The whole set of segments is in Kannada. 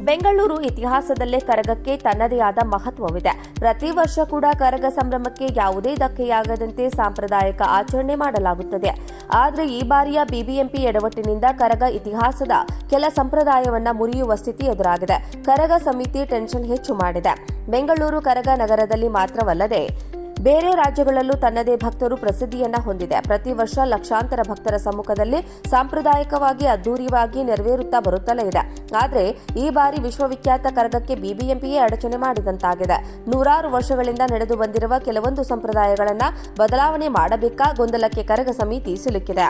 ಬೆಂಗಳೂರು ಇತಿಹಾಸದಲ್ಲೇ ಕರಗಕ್ಕೆ ತನ್ನದೇ ಆದ ಮಹತ್ವವಿದೆ. ಪ್ರತಿ ವರ್ಷ ಕೂಡ ಕರಗ ಸಂಭ್ರಮಕ್ಕೆ ಯಾವುದೇ ಧಕ್ಕೆಯಾಗದಂತೆ ಸಾಂಪ್ರದಾಯಿಕ ಆಚರಣೆ ಮಾಡಲಾಗುತ್ತದೆ. ಆದರೆ ಈ ಬಾರಿಯ ಬಿಬಿಎಂಪಿ ಎಡವಟ್ಟಿನಿಂದ ಕರಗ ಇತಿಹಾಸದ ಕೆಲ ಸಂಪ್ರದಾಯವನ್ನ ಮುರಿಯುವ ಸ್ಥಿತಿ ಎದುರಾಗಿದೆ. ಕರಗ ಸಮಿತಿ ಟೆನ್ಷನ್ ಹೆಚ್ಚು ಮಾಡಿದೆ. ಬೆಂಗಳೂರು ಕರಗ ನಗರದಲ್ಲಿ ಮಾತ್ರವಲ್ಲದೆ ಬೇರೆ ರಾಜ್ಯಗಳಲ್ಲೂ ತನ್ನದೇ ಭಕ್ತರು ಪ್ರಸಿದ್ಧಿಯನ್ನ ಹೊಂದಿದೆ. ಪ್ರತಿ ವರ್ಷ ಲಕ್ಷಾಂತರ ಭಕ್ತರ ಸಮ್ಮುಖದಲ್ಲಿ ಸಾಂಪ್ರದಾಯಿಕವಾಗಿ ಅದ್ದೂರಿಯಾಗಿ ನೆರವೇರುತ್ತಾ ಬರುತ್ತಲೇ ಇದೆ. ಆದರೆ ಈ ಬಾರಿ ವಿಶ್ವವಿಖ್ಯಾತ ಕರಗಕ್ಕೆ ಬಿಬಿಎಂಪಿಯೇ ಅಡಚಣೆ ಮಾಡಿದಂತಾಗಿದೆ. ನೂರಾರು ವರ್ಷಗಳಿಂದ ನಡೆದು ಬಂದಿರುವ ಕೆಲವೊಂದು ಸಂಪ್ರದಾಯಗಳನ್ನು ಬದಲಾವಣೆ ಮಾಡಬೇಕಾ ಗೊಂದಲಕ್ಕೆ ಕರಗ ಸಮಿತಿ ಸಿಲುಕಿದೆ.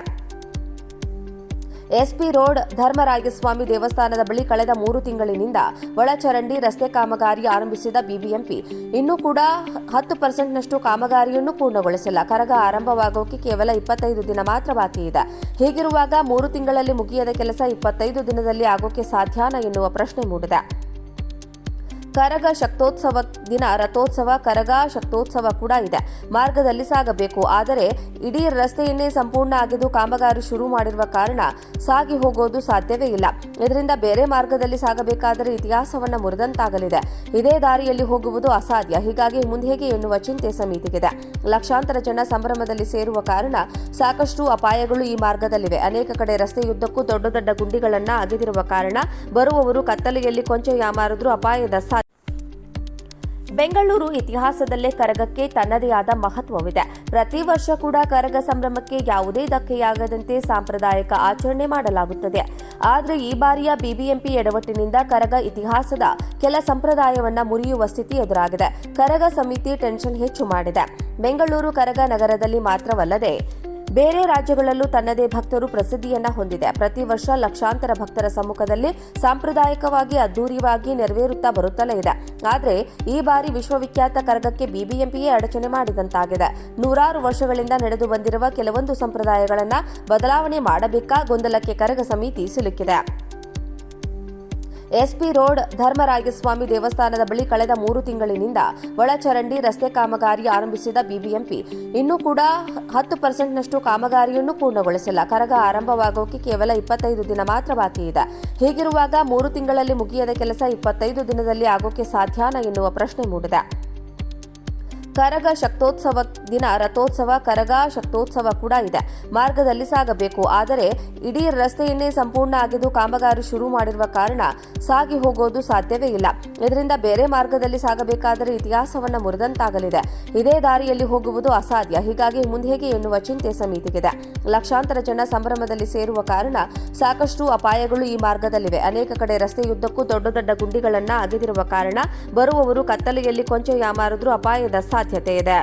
ಎಸ್ಪಿ ರೋಡ್ ಧರ್ಮರಾಯಸ್ವಾಮಿ ದೇವಸ್ಥಾನದ ಬಳಿ ಕಳೆದ ಮೂರು ತಿಂಗಳಿನಿಂದ ಒಳಚರಂಡಿ ರಸ್ತೆ ಕಾಮಗಾರಿ ಆರಂಭಿಸಿದ ಬಿಬಿಎಂಪಿ. ಇನ್ನೂ ಕೂಡ ಹತ್ತು ಪರ್ಸೆಂಟ್ನಷ್ಟು ಕಾಮಗಾರಿಯನ್ನು ಪೂರ್ಣಗೊಳಿಸಿಲ್ಲ. ಕರಗ ಆರಂಭವಾಗೋಕೆ ಕೇವಲ ಇಪ್ಪತ್ತೈದು ದಿನ ಮಾತ್ರ ಬಾಕಿ ಇದೆ. ಹೀಗಿರುವಾಗ ಮೂರು ತಿಂಗಳಲ್ಲಿ ಮುಗಿಯದ ಕೆಲಸ ಇಪ್ಪತ್ತೈದು ದಿನದಲ್ಲಿ ಆಗೋಕೆ ಸಾಧ್ಯನಾ ಎನ್ನುವ ಪ್ರಶ್ನೆ ಮೂಡಿದೆ. ಕರಗ ಶಕ್ತೋತ್ಸವ ದಿನ, ರಥೋತ್ಸವ, ಕರಗ ಶಕ್ತೋತ್ಸವ ಕೂಡ ಇದೆ. ಮಾರ್ಗದಲ್ಲಿ ಸಾಗಬೇಕು. ಆದರೆ ಇಡೀ ರಸ್ತೆಯನ್ನೇ ಸಂಪೂರ್ಣ ಆಗಿದ್ದು ಕಾಮಗಾರಿ ಶುರು ಮಾಡಿರುವ ಕಾರಣ ಸಾಗಿ ಹೋಗೋದು ಸಾಧ್ಯವೇ ಇಲ್ಲ. ಇದರಿಂದ ಬೇರೆ ಮಾರ್ಗದಲ್ಲಿ ಸಾಗಬೇಕಾದರೆ ಇತಿಹಾಸವನ್ನ ಮುರಿದಂತಾಗಲಿದೆ. ಇದೇ ದಾರಿಯಲ್ಲಿ ಹೋಗುವುದು ಅಸಾಧ್ಯ. ಹೀಗಾಗಿ ಮುಂದೆ ಹೇಗೆ ಎನ್ನುವ ಚಿಂತೆ ಸಮಿತಿಗಿದೆ. ಲಕ್ಷಾಂತರ ಜನ ಸಂಭ್ರಮದಲ್ಲಿ ಸೇರುವ ಕಾರಣ ಸಾಕಷ್ಟು ಅಪಾಯಗಳು ಈ ಮಾರ್ಗದಲ್ಲಿವೆ. ಅನೇಕ ಕಡೆ ರಸ್ತೆಯುದ್ದಕ್ಕೂ ದೊಡ್ಡ ದೊಡ್ಡ ಗುಂಡಿಗಳನ್ನು ಅಗೆದಿರುವ ಕಾರಣ ಬರುವವರು ಕತ್ತಲೆಯಲ್ಲಿ ಕೊಂಚ ಯಾಮಾರಿದ್ರೂ ಅಪಾಯದ ಬೆಂಗಳೂರು ಇತಿಹಾಸದಲ್ಲೇ ಕರಗಕ್ಕೆ ತನ್ನದೇ ಆದ ಮಹತ್ವವಿದೆ. ಪ್ರತಿ ವರ್ಷ ಕೂಡ ಕರಗ ಸಂಭ್ರಮಕ್ಕೆ ಯಾವುದೇ ಧಕ್ಕೆಯಾಗದಂತೆ ಸಾಂಪ್ರದಾಯಿಕ ಆಚರಣೆ ಮಾಡಲಾಗುತ್ತದೆ. ಆದರೆ ಈ ಬಾರಿಯ ಬಿಬಿಎಂಪಿ ಎಡವಟ್ಟಿನಿಂದ ಕರಗ ಇತಿಹಾಸದ ಕೆಲ ಸಂಪ್ರದಾಯವನ್ನ ಮುರಿಯುವ ಸ್ಥಿತಿ ಎದುರಾಗಿದೆ. ಕರಗ ಸಮಿತಿ ಟೆನ್ಷನ್ ಹೆಚ್ಚು ಮಾಡಿದೆ. ಬೆಂಗಳೂರು ಕರಗ ನಗರದಲ್ಲಿ ಮಾತ್ರವಲ್ಲದೆ ಬೇರೆ ರಾಜ್ಯಗಳಲ್ಲೂ ತನ್ನದೇ ಭಕ್ತರು ಪ್ರಸಿದ್ಧಿಯನ್ನ ಹೊಂದಿದೆ. ಪ್ರತಿ ವರ್ಷ ಲಕ್ಷಾಂತರ ಭಕ್ತರ ಸಮ್ಮುಖದಲ್ಲಿ ಸಾಂಪ್ರದಾಯಿಕವಾಗಿ, ಅದ್ದೂರಿಯಾಗಿ ನೆರವೇರುತ್ತಾ ಬರುತ್ತಲೇ ಇದೆ. ಆದರೆ, ಈ ಬಾರಿ ವಿಶ್ವವಿಖ್ಯಾತ ಕರಗಕ್ಕೆ ಬಿಬಿಎಂಪಿಯೇ ಅಡಚಣೆ ಮಾಡಿದಂತಾಗಿದೆ. ನೂರಾರು ವರ್ಷಗಳಿಂದ ನಡೆದು ಬಂದಿರುವ ಕೆಲವೊಂದು ಸಂಪ್ರದಾಯಗಳನ್ನು ಬದಲಾವಣೆ ಮಾಡಬೇಕಾ ಗೊಂದಲಕ್ಕೆ ಕರಗ ಸಮಿತಿ ಸಿಲುಕಿದೆ. ಎಸ್ಪಿ ರೋಡ್ ಧರ್ಮರಾಯಸ್ವಾಮಿ ದೇವಸ್ಥಾನದ ಬಳಿ ಕಳೆದ ಮೂರು ತಿಂಗಳಿನಿಂದ ಒಳಚರಂಡಿ ರಸ್ತೆ ಕಾಮಗಾರಿ ಆರಂಭಿಸಿದ ಬಿಬಿಎಂಪಿ. ಇನ್ನೂ ಕೂಡ ಹತ್ತು ಪರ್ಸೆಂಟ್ನಷ್ಟು ಕಾಮಗಾರಿಯನ್ನು ಪೂರ್ಣಗೊಳಿಸಿಲ್ಲ. ಕರಗ ಆರಂಭವಾಗೋಕೆ ಕೇವಲ ಇಪ್ಪತ್ತೈದು ದಿನ ಮಾತ್ರ ಬಾಕಿ ಇದೆ. ಹೀಗಿರುವಾಗ ಮೂರು ತಿಂಗಳಲ್ಲಿ ಮುಗಿಯದ ಕೆಲಸ ಇಪ್ಪತ್ತೈದು ದಿನದಲ್ಲಿ ಆಗೋಕೆ ಸಾಧ್ಯನಾ ಎನ್ನುವ ಪ್ರಶ್ನೆ ಮೂಡಿದೆ. ಕರಗ ಶಕ್ತೋತ್ಸವ ದಿನ, ರಥೋತ್ಸವ, ಕರಗ ಶಕ್ತೋತ್ಸವ ಕೂಡ ಇದೆ. ಮಾರ್ಗದಲ್ಲಿ ಸಾಗಬೇಕು. ಆದರೆ ಇಡೀ ರಸ್ತೆಯನ್ನೇ ಸಂಪೂರ್ಣ ಆಗಿದ್ದು ಕಾಮಗಾರಿ ಶುರು ಮಾಡಿರುವ ಕಾರಣ ಸಾಗಿ ಹೋಗೋದು ಸಾಧ್ಯವೇ ಇಲ್ಲ. ಇದರಿಂದ ಬೇರೆ ಮಾರ್ಗದಲ್ಲಿ ಸಾಗಬೇಕಾದರೆ ಇತಿಹಾಸವನ್ನ ಮುರಿದಂತಾಗಲಿದೆ. ಇದೇ ದಾರಿಯಲ್ಲಿ ಹೋಗುವುದು ಅಸಾಧ್ಯ. ಹೀಗಾಗಿ ಮುಂದೆ ಹೇಗೆ ಎನ್ನುವ ಚಿಂತೆ ಸಮಿತಿಗಿದೆ. ಲಕ್ಷಾಂತರ ಜನ ಸಂಭ್ರಮದಲ್ಲಿ ಸೇರುವ ಕಾರಣ ಸಾಕಷ್ಟು ಅಪಾಯಗಳು ಈ ಮಾರ್ಗದಲ್ಲಿವೆ. ಅನೇಕ ಕಡೆ ರಸ್ತೆಯುದ್ದಕ್ಕೂ ದೊಡ್ಡ ದೊಡ್ಡ ಗುಂಡಿಗಳನ್ನು ಅಗೆದಿರುವ ಕಾರಣ ಬರುವವರು ಕತ್ತಲೆಯಲ್ಲಿ ಕೊಂಚ ಯಾಮಾರಿದ್ರೂ ಅಪಾಯದ ಸಾಧ್ಯತೆ ಇದೆ